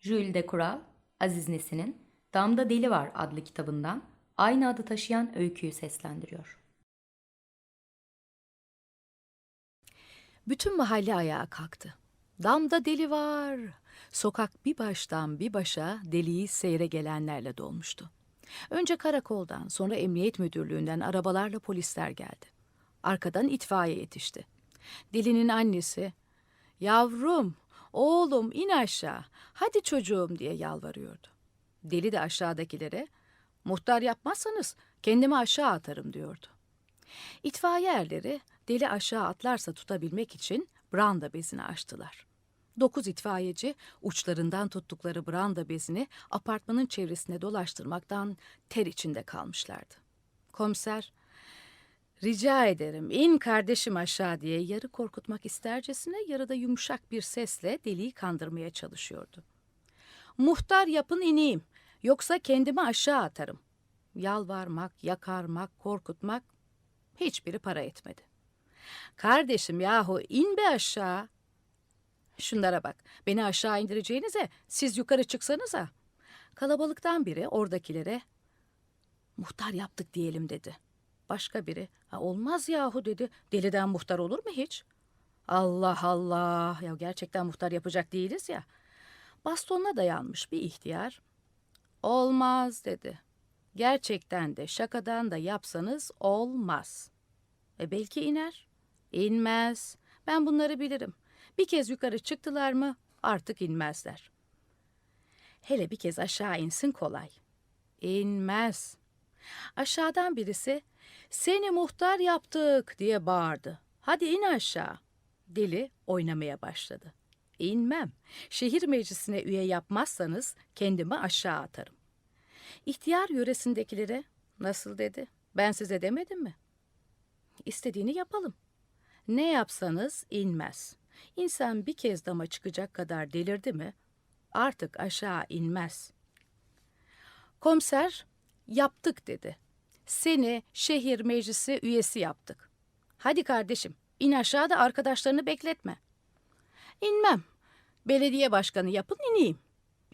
Jules de Kural, Aziz Nesin'in Damda Deli Var adlı kitabından aynı adı taşıyan öyküyü seslendiriyor. Bütün mahalle ayağa kalktı. Damda deli var. Sokak bir baştan bir başa deliyi seyre gelenlerle dolmuştu. Önce karakoldan, sonra emniyet müdürlüğünden arabalarla polisler geldi. Arkadan itfaiye yetişti. Delinin annesi, "Yavrum, oğlum in aşağı. Hadi çocuğum." diye yalvarıyordu. Deli de aşağıdakilere, "Muhtar yapmazsanız kendimi aşağı atarım." diyordu. İtfaiye erleri deli aşağı atlarsa tutabilmek için branda bezini açtılar. Dokuz itfaiyeci uçlarından tuttukları branda bezini apartmanın çevresine dolaştırmaktan ter içinde kalmışlardı. Komiser, rica ederim in kardeşim aşağı diye yarı korkutmak istercesine yarıda yumuşak bir sesle deliyi kandırmaya çalışıyordu. Muhtar yapın ineyim yoksa kendimi aşağı atarım. Yalvarmak, yakarmak, korkutmak Hiçbiri para etmedi. Kardeşim yahu in be aşağı. Şunlara bak beni aşağı indireceğinize siz yukarı çıksanıza. Kalabalıktan biri oradakilere muhtar yaptık diyelim dedi. Başka biri ha, olmaz yahu dedi. Deliden muhtar olur mu hiç? Allah Allah ya gerçekten muhtar yapacak değiliz ya. Bastonuna dayanmış bir ihtiyar. Olmaz dedi. Gerçekten de şakadan da yapsanız olmaz. E belki iner. İnmez. Ben bunları bilirim. Bir kez yukarı çıktılar mı artık inmezler. Hele bir kez aşağı insin kolay. İnmez. Aşağıdan birisi seni muhtar yaptık diye bağırdı. Hadi in aşağı. Deli oynamaya başladı. İnmem. Şehir meclisine üye yapmazsanız kendimi aşağı atarım. İhtiyar yöresindekilere nasıl dedi? Ben size demedim mi? İstediğini yapalım. Ne yapsanız inmez. İnsan bir kez dama çıkacak kadar delirdi mi artık aşağı inmez. Komiser yaptık dedi. Seni şehir meclisi üyesi yaptık. Hadi kardeşim in aşağı da arkadaşlarını bekletme. İnmem. Belediye başkanı yapın ineyim.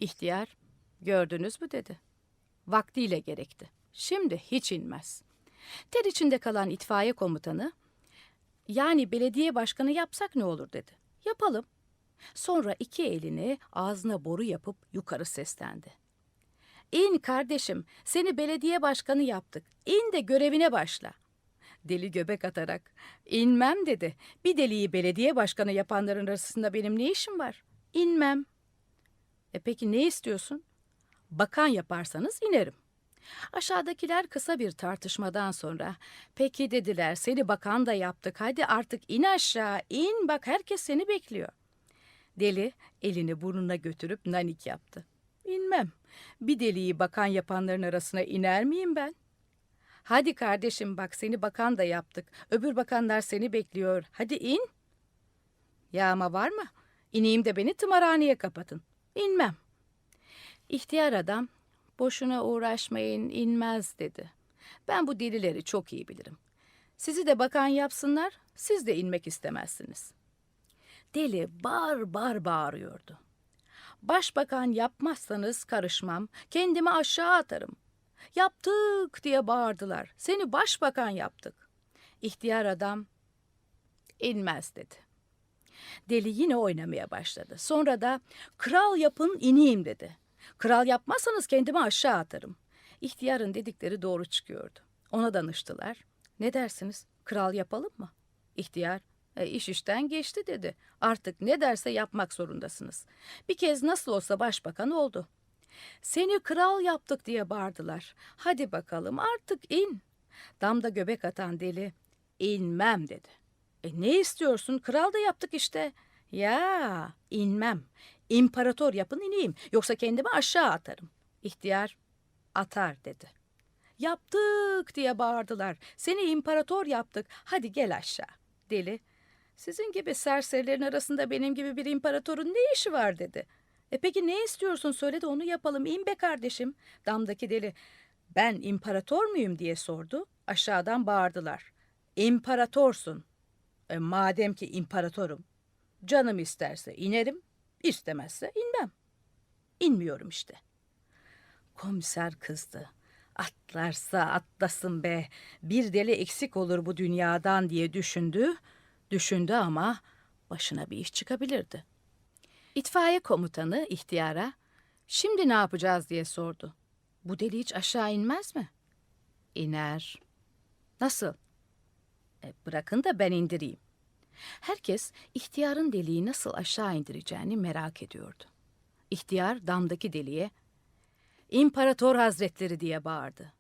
İhtiyar gördünüz mü dedi. Vaktiyle gerekti. Şimdi hiç inmez. Ter içinde kalan itfaiye komutanı, yani belediye başkanı yapsak ne olur dedi. Yapalım. Sonra iki elini ağzına boru yapıp yukarı seslendi. İn kardeşim, seni belediye başkanı yaptık. İn de görevine başla. Deli göbek atarak, inmem dedi. Bir deliyi belediye başkanı yapanların arasında benim ne işim var? İnmem. E peki ne istiyorsun? Bakan yaparsanız inerim. Aşağıdakiler kısa bir tartışmadan sonra peki dediler seni bakan da yaptık hadi artık in aşağı in bak herkes seni bekliyor. Deli elini burnuna götürüp nanik yaptı. İnmem. Bir deliyi bakan yapanların arasına iner miyim ben? Hadi kardeşim bak seni bakan da yaptık. Öbür bakanlar seni bekliyor. Hadi in. Yağma var mı? İneyim de beni tımarhaneye kapatın. İnmem. İhtiyar adam boşuna uğraşmayın inmez dedi. Ben bu delileri çok iyi bilirim. Sizi de bakan yapsınlar siz de inmek istemezsiniz. Deli bar bar bağırıyordu. Başbakan yapmazsanız karışmam, kendimi aşağı atarım. Yaptık diye bağırdılar. Seni başbakan yaptık. İhtiyar adam inmez dedi. Deli yine oynamaya başladı. Sonra da kral yapın ineyim dedi. Kral yapmazsanız kendimi aşağı atarım. İhtiyarın dedikleri doğru çıkıyordu. Ona danıştılar. Ne dersiniz? Kral yapalım mı? İhtiyar, e, iş işten geçti dedi. Artık ne derse yapmak zorundasınız. Bir kez nasıl olsa başbakan oldu. Seni kral yaptık diye bağırdılar. Hadi bakalım artık in. Damda göbek atan deli, inmem dedi. E ne istiyorsun? Kral da yaptık işte. Ya inmem. İmparator yapın ineyim. Yoksa kendimi aşağı atarım. İhtiyar atar dedi. Yaptık diye bağırdılar. Seni imparator yaptık. Hadi gel aşağı. Deli. Sizin gibi serserilerin arasında benim gibi bir imparatorun ne işi var dedi. E peki ne istiyorsun söyle de onu yapalım. İn be kardeşim. Damdaki deli. Ben imparator muyum diye sordu. Aşağıdan bağırdılar. İmparatorsun. E, madem ki imparatorum. Canım isterse inerim, istemezse inmem. İnmiyorum işte. Komiser kızdı. Atlarsa atlasın be. Bir deli eksik olur bu dünyadan diye düşündü. Düşündü ama başına bir iş çıkabilirdi. İtfaiye komutanı ihtiyara şimdi ne yapacağız diye sordu. Bu deli hiç aşağı inmez mi? İner. Nasıl? E, bırakın da ben indireyim. Herkes ihtiyarın deliği nasıl aşağı indireceğini merak ediyordu. İhtiyar damdaki deliğe İmparator Hazretleri diye bağırdı.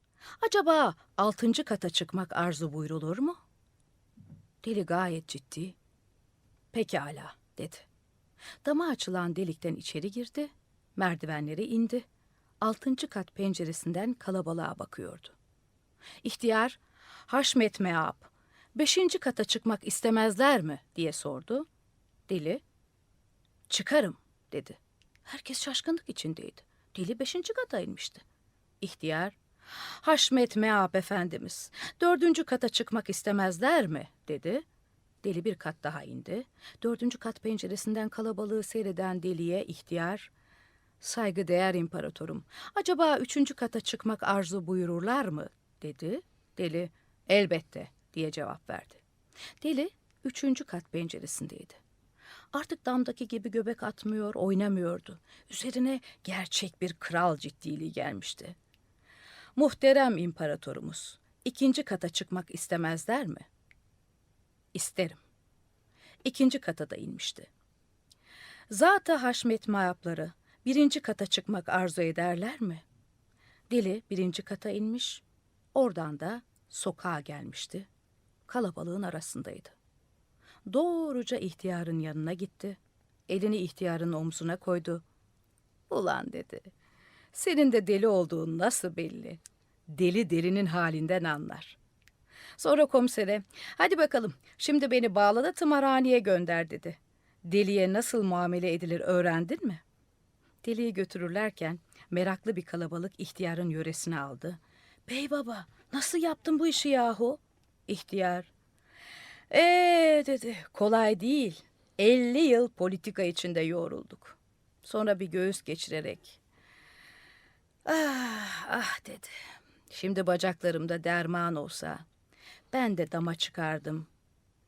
Acaba altıncı kata çıkmak arzu buyrulur mu? Deli gayet ciddi. Pekala dedi. Dama açılan delikten içeri girdi, merdivenleri indi. Altıncı kat penceresinden kalabalığa bakıyordu. İhtiyar, Haşmet Meab, beşinci kata çıkmak istemezler mi diye sordu. Deli, çıkarım dedi. Herkes şaşkınlık içindeydi. Deli beşinci kata inmişti. İhtiyar, Haşmet Meab Efendimiz, dördüncü kata çıkmak istemezler mi dedi. Deli bir kat daha indi. Dördüncü kat penceresinden kalabalığı seyreden deliye ihtiyar, saygıdeğer imparatorum, acaba üçüncü kata çıkmak arzu buyururlar mı dedi. Deli, elbette diye cevap verdi. Deli, üçüncü kat penceresindeydi. Artık damdaki gibi göbek atmıyor, oynamıyordu. Üzerine gerçek bir kral ciddiliği gelmişti. Muhterem imparatorumuz, ikinci kata çıkmak istemezler mi? İsterim. İkinci kata da inmişti. Zata haşmet mayapları birinci kata çıkmak arzu ederler mi? Deli birinci kata inmiş, oradan da sokağa gelmişti. Kalabalığın arasındaydı. Doğruca ihtiyarın yanına gitti. Elini ihtiyarın omzuna koydu. Ulan dedi. Senin de deli olduğun nasıl belli? Deli delinin halinden anlar. Sonra komisere, hadi bakalım şimdi beni bağla da tımarhaneye gönder dedi. Deliye nasıl muamele edilir öğrendin mi? Deliyi götürürlerken meraklı bir kalabalık ihtiyarın yöresine aldı. Bey baba nasıl yaptın bu işi yahu? İhtiyar, ee dedi, kolay değil. 50 yıl politika içinde yoğrulduk. Sonra bir göğüs geçirerek. Ah ah dedi. Şimdi bacaklarımda derman olsa ben de dama çıkardım.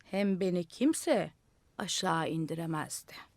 Hem beni kimse aşağı indiremezdi.''